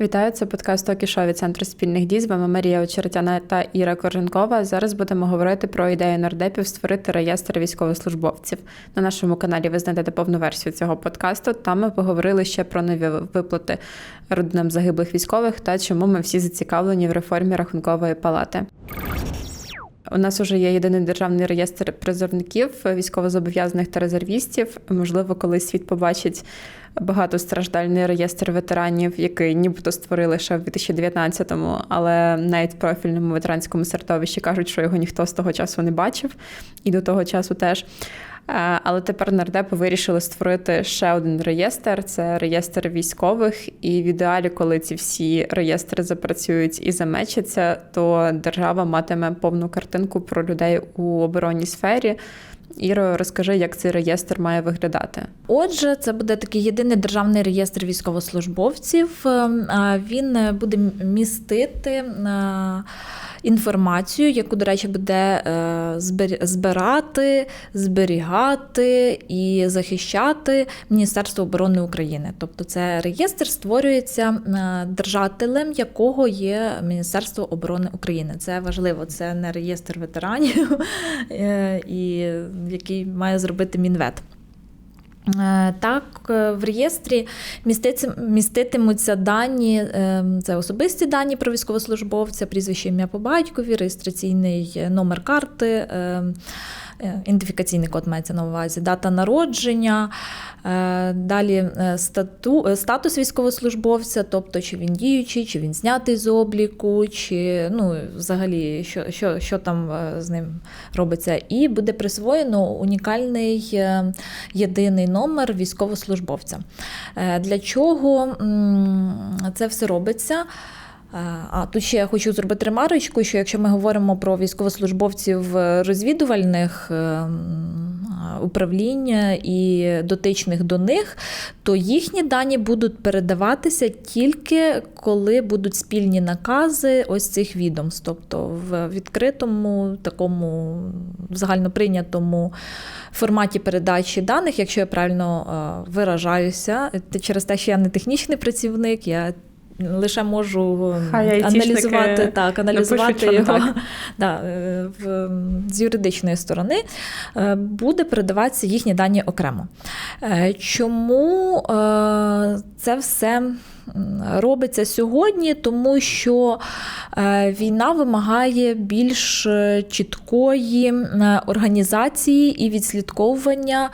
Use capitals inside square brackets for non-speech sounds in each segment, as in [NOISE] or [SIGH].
Вітаю, це подкаст Токі від Центру спільних дій. З вами Марія Очеретяна та Іра Корженкова. Зараз будемо говорити про ідею нардепів створити реєстр військовослужбовців. На нашому каналі ви знайдете повну версію цього подкасту. Там ми поговорили ще про нові виплати родинам загиблих військових та чому ми всі зацікавлені в реформі рахункової палати. У нас вже є єдиний державний реєстр призовників, військовозобов'язаних та резервістів. Можливо, коли світ побачить багатостраждальний реєстр ветеранів, який нібито створили ще в 2019-му, але навіть в профільному ветеранському середовищі кажуть, що його ніхто з того часу не бачив, і до того часу теж. Е, але тепер нардепи вирішили створити ще один реєстр це реєстр військових. І в ідеалі, коли ці всі реєстри запрацюють і замечаться, то держава матиме повну картинку про людей у оборонній сфері. Іро, розкажи, як цей реєстр має виглядати. Отже, це буде такий єдиний державний реєстр військовослужбовців. Ем, він буде містити інформацію, яку, до речі, буде е, збирати, зберігати і захищати Міністерство оборони України. Тобто, це реєстр створюється е, держателем, якого є Міністерство оборони України. Це важливо, це не реєстр ветеранів, [LAUGHS] е, і який має зробити Мінвет. Е, так, е, в реєстрі міститимуться дані, е, це особисті дані про військовослужбовця, прізвище ім'я по батькові, реєстраційний номер карти. Е, ідентифікаційний код мається на увазі, дата народження, е, далі е, стату, статус військовослужбовця, тобто чи він діючий, чи він знятий з обліку, чи ну, взагалі що, що, що там з ним робиться. І буде присвоєно унікальний єдиний номер військовослужбовця. Для чого це все робиться? А тут ще я хочу зробити ремарочку, що якщо ми говоримо про військовослужбовців розвідувальних ем, управління і дотичних до них, то їхні дані будуть передаватися тільки коли будуть спільні накази ось цих відомств, тобто в відкритому, такому загальноприйнятому форматі передачі даних, якщо я правильно виражаюся, через те, що я не технічний працівник, я лише можу Хай аналізувати так, аналізувати його так. [LAUGHS] Да, е, в, з юридичної сторони, е, буде передаватися їхні дані окремо. Е, чому це все? Робиться сьогодні, тому що е, війна вимагає більш е, чіткої е, організації і відслідковування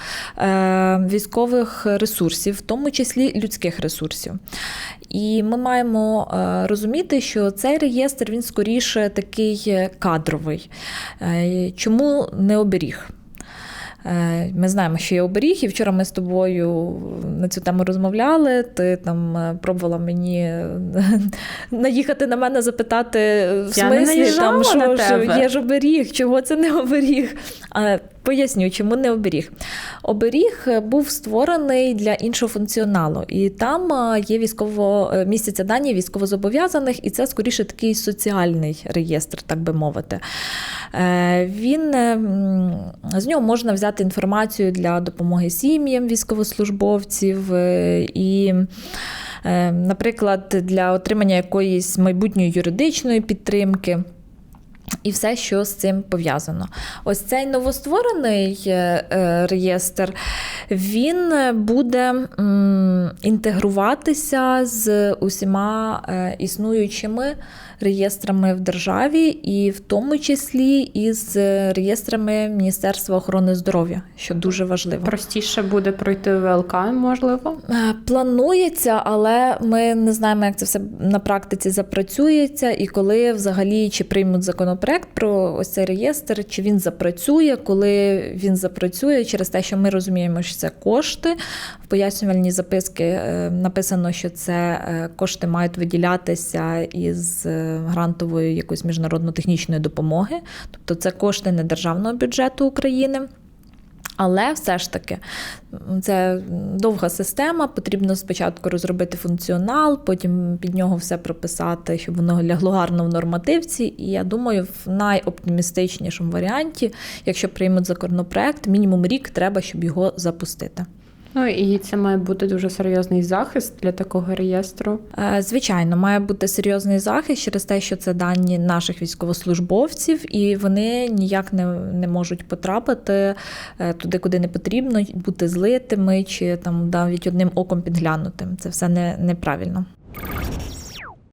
військових ресурсів, в тому числі людських ресурсів. І ми маємо розуміти, що цей реєстр він скоріше такий кадровий. Чому не оберіг? Е, ми знаємо, що є оберіг, і вчора ми з тобою на цю тему розмовляли. Ти там е, пробувала мені [LAUGHS] наїхати на мене, запитати в смислі, там, що, що є ж оберіг, чого це не оберіг. Поясню, чому не оберіг. Оберіг був створений для іншого функціоналу, і там є військово е, містяться дані військовозобов'язаних, і це скоріше такий соціальний реєстр, так би мовити. Е, він е, з нього можна взяти інформацію для допомоги сім'ям військовослужбовців і. Наприклад, для отримання якоїсь майбутньої юридичної підтримки. І все, що з цим пов'язано. Ось цей новостворений е, е, реєстр, він буде інтегруватися з усіма е, існуючими реєстрами в державі, і в тому числі із реєстрами Міністерства охорони здоров'я, що дуже важливо. Простіше буде пройти ВЛК, можливо? Планується, але ми не знаємо, як це все на практиці запрацюється, і коли взагалі чи приймуть законопроект про ось цей реєстр, чи він запрацює, коли він запрацює, через те, що ми розуміємо, що це кошти. В пояснювальній записки е, написано, що це е, кошти мають виділятися із е, грантової якоїсь міжнародно-технічної допомоги, тобто це кошти не державного бюджету України. Але все ж таки це довга система. Потрібно спочатку розробити функціонал, потім під нього все прописати, щоб воно лягло гарно в нормативці. І я думаю, в найоптимістичнішому варіанті, якщо приймуть законопроект, мінімум рік треба, щоб його запустити. Ну і це має бути дуже серйозний захист для такого реєстру. Е, Звичайно, має бути серйозний захист через те, що це дані наших військовослужбовців, і вони ніяк не, не можуть потрапити е, туди, куди не потрібно, бути злитими чи там навіть одним оком підглянутим. Це все не, неправильно.